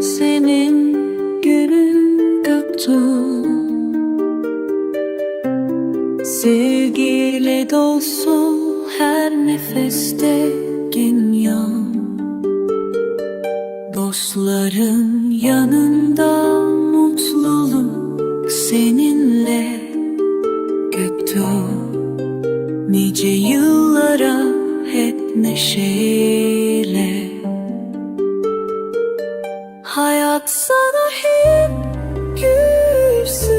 senin günün göktuğ Sevgiyle dolsun her nefeste dünya Dostların yanında mutluluk seninle göktuğ Nice yıllara hep neşeyle Hayat sana hep gülsün.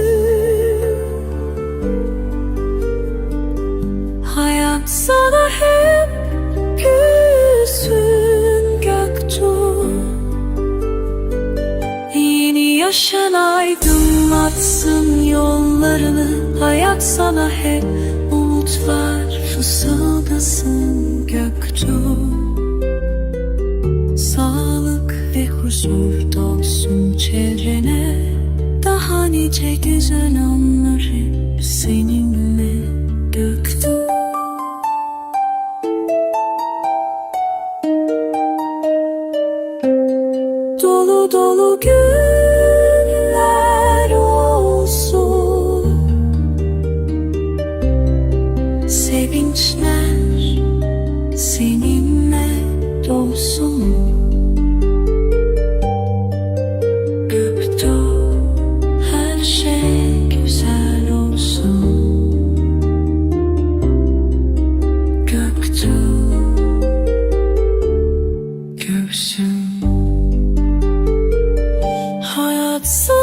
Hayat sana hep gülsün Göktuğ. Yeni yaşan aydınlatsın yollarını. Hayat sana hep umutlar fısıldasın Göktuğ huzur dolsun çevrene. Daha nice güzel anları seninle Göktuğ Dolu dolu günler olsun. Sevinçler seninle dolsun görüşüm Hayatsa